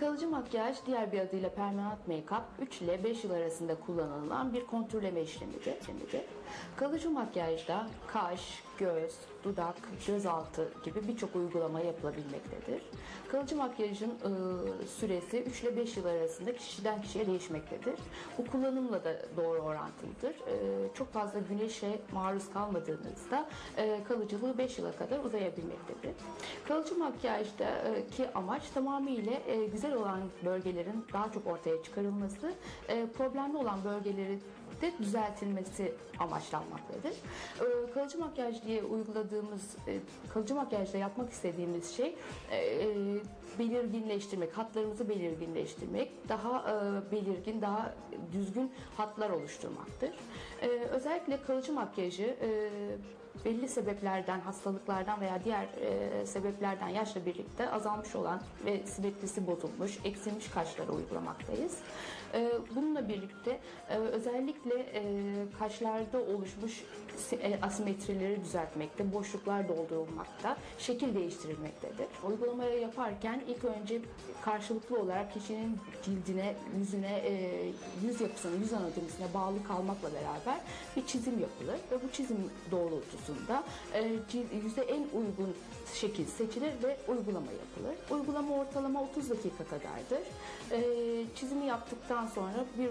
Kalıcı makyaj diğer bir adıyla permanent make-up 3 ile 5 yıl arasında kullanılan bir kontürleme işlemidir. Kalıcı makyajda kaş, göz, dudak, gözaltı gibi birçok uygulama yapılabilmektedir. Kalıcı makyajın e, süresi 3 ile 5 yıl arasında kişiden kişiye değişmektedir. Bu kullanımla da doğru orantılıdır. E, çok fazla güneşe maruz kalmadığınızda e, kalıcılığı 5 yıla kadar uzayabilmektedir. Kalıcı makyajdaki amaç tamamıyla e, güzel olan bölgelerin daha çok ortaya çıkarılması, e, problemli olan bölgeleri de düzeltilmesi amaçlanmaktadır. E, kalıcı makyaj diye uyguladığımız, e, kalıcı makyajda yapmak istediğimiz şey e, e, belirginleştirmek, hatlarımızı belirginleştirmek, daha e, belirgin, daha düzgün hatlar oluşturmaktır. E, özellikle kalıcı makyajı e, belli sebeplerden, hastalıklardan veya diğer e, sebeplerden yaşla birlikte azalmış olan ve simetrisi bozulmuş, eksilmiş kaşlara uygulamaktayız. E, bununla birlikte e, özellikle e, kaşlarda oluşmuş e, asimetrileri düzeltmekte, boşluklar doldurulmakta, şekil değiştirilmektedir. Uygulamayı yaparken ilk önce karşılıklı olarak kişinin cildine, yüzüne, e, yüz yapısına, yüz anatomisine bağlı kalmakla beraber bir çizim yapılır ve bu çizim doğrultusunda e, yüze en uygun şekil seçilir ve uygulama yapılır. Uygulama ortalama 30 dakika kadardır. E, çizimi yaptıktan sonra bir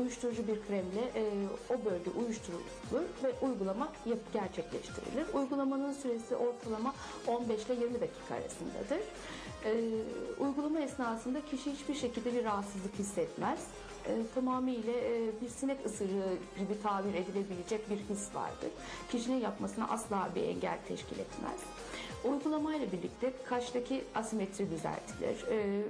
uyuşturucu bir kremle e, o bölge uyuşturulur ve uygulama yap gerçekleştirilir. Uygulamanın süresi ortalama 15 ile 20 dakika arasındadır. E, uygulama esnasında kişi hiçbir şekilde bir rahatsızlık hissetmez. E, tamamıyla e, bir sinek ısırığı gibi tabir edilebilecek bir his vardır. Kişinin yapmasına asla bir engel teşkil etmez. Uygulamayla birlikte kaştaki asimetri düzeltilir. E,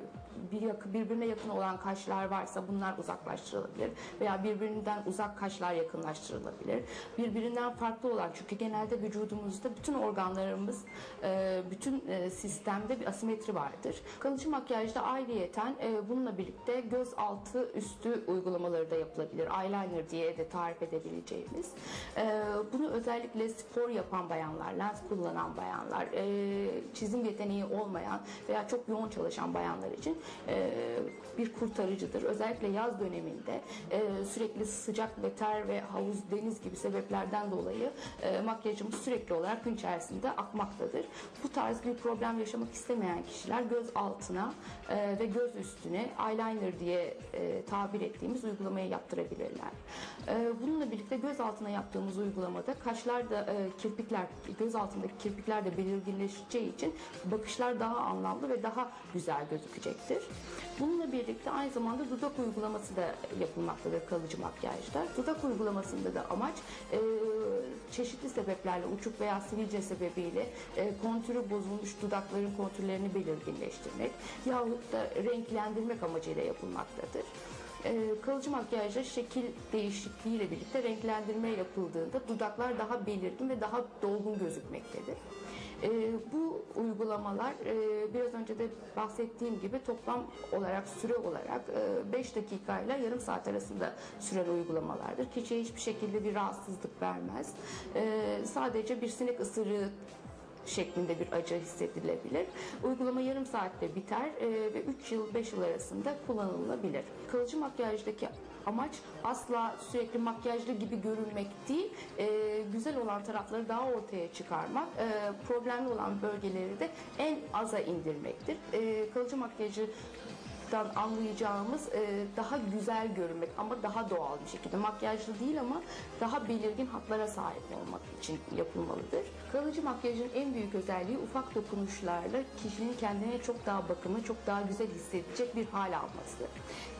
bir yakın, birbirine yakın olan kaşlar varsa bunlar uzaklaştırılabilir veya birbirinden uzak kaşlar yakınlaştırılabilir. Birbirinden farklı olan çünkü genelde vücudumuzda bütün organlarımız e, bütün e, sistemde bir asimetri vardır. Kalıcı makyajda ayrıyeten e, bununla birlikte göz altı üstü uygulamaları da yapılabilir. Eyeliner diye de tarif edebileceğimiz. Bunu özellikle spor yapan bayanlar, lens kullanan bayanlar, çizim yeteneği olmayan veya çok yoğun çalışan bayanlar için e, bir kurtarıcıdır. Özellikle yaz döneminde e, sürekli sıcak ve ter ve havuz, deniz gibi sebeplerden dolayı e, makyajımız sürekli olarak gün içerisinde akmaktadır. Bu tarz bir problem yaşamak istemeyen kişiler göz altına ve göz üstüne eyeliner diye tabir ettiğimiz uygulamayı yaptırabilirler. Bununla birlikte göz altına yaptığımız uygulamada kaşlar da kirpikler, göz altındaki kirpikler de belirginleşeceği için bakışlar daha anlamlı ve daha güzel gözükecektir. Bununla birlikte aynı zamanda dudak uygulaması da yapılmaktadır kalıcı makyajda. Dudak uygulamasında da amaç e, çeşitli sebeplerle uçuk veya sivilce sebebiyle e, kontürü bozulmuş dudakların kontürlerini belirginleştirmek yahut da renklendirmek amacıyla yapılmaktadır. E, kalıcı makyajda şekil değişikliğiyle birlikte renklendirme yapıldığında dudaklar daha belirgin ve daha dolgun gözükmektedir. E, bu uygulamalar e, biraz önce de bahsettiğim gibi toplam olarak süre olarak e, 5 dakika ile yarım saat arasında süren uygulamalardır. Kişiye hiçbir şekilde bir rahatsızlık vermez. E, sadece bir sinek ısırığı şeklinde bir acı hissedilebilir. Uygulama yarım saatte biter e, ve 3 yıl 5 yıl arasında kullanılabilir. Kalıcı makyajdaki amaç asla sürekli makyajlı gibi görünmek değil, e, güzel olan tarafları daha ortaya çıkarmak, e, problemli olan bölgeleri de en aza indirmektir. Kalıcı makyajı anlayacağımız e, daha güzel görünmek ama daha doğal bir şekilde makyajlı değil ama daha belirgin hatlara sahip olmak için yapılmalıdır. Kalıcı makyajın en büyük özelliği ufak dokunuşlarla kişinin kendine çok daha bakımlı, çok daha güzel hissedecek bir hal alması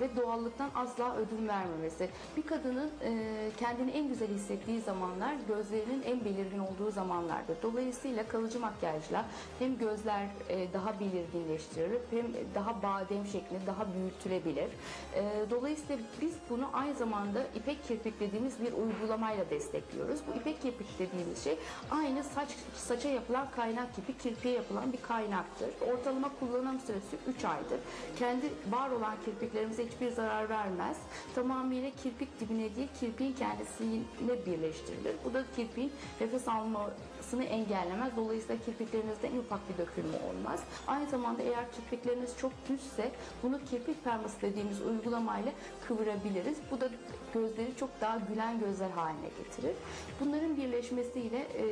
ve doğallıktan asla ödün vermemesi. Bir kadının e, kendini en güzel hissettiği zamanlar gözlerinin en belirgin olduğu zamanlardır. Dolayısıyla kalıcı makyajla hem gözler e, daha belirginleştirilir hem daha badem şeklinde daha büyütülebilir. E, dolayısıyla biz bunu aynı zamanda ipek kirpik dediğimiz bir uygulamayla destekliyoruz. Bu ipek kirpik dediğimiz şey aynı saç saça yapılan kaynak gibi kirpiğe yapılan bir kaynaktır. Ortalama kullanım süresi 3 aydır. Kendi var olan kirpiklerimize hiçbir zarar vermez. Tamamıyla kirpik dibine değil kirpiğin kendisine birleştirilir. Bu da kirpiğin nefes almasını engellemez. Dolayısıyla kirpiklerinizde en ufak bir dökülme olmaz. Aynı zamanda eğer kirpikleriniz çok düzse bunu bunu kirpik perması dediğimiz uygulamayla kıvırabiliriz. Bu da gözleri çok daha gülen gözler haline getirir. Bunların birleşmesiyle e,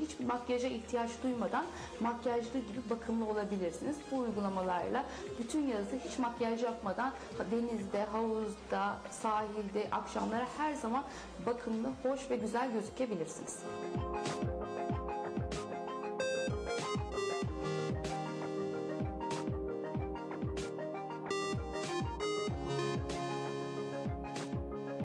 hiçbir makyaja ihtiyaç duymadan makyajlı gibi bakımlı olabilirsiniz. Bu uygulamalarla bütün yazı hiç makyaj yapmadan denizde, havuzda, sahilde, akşamlara her zaman bakımlı, hoş ve güzel gözükebilirsiniz.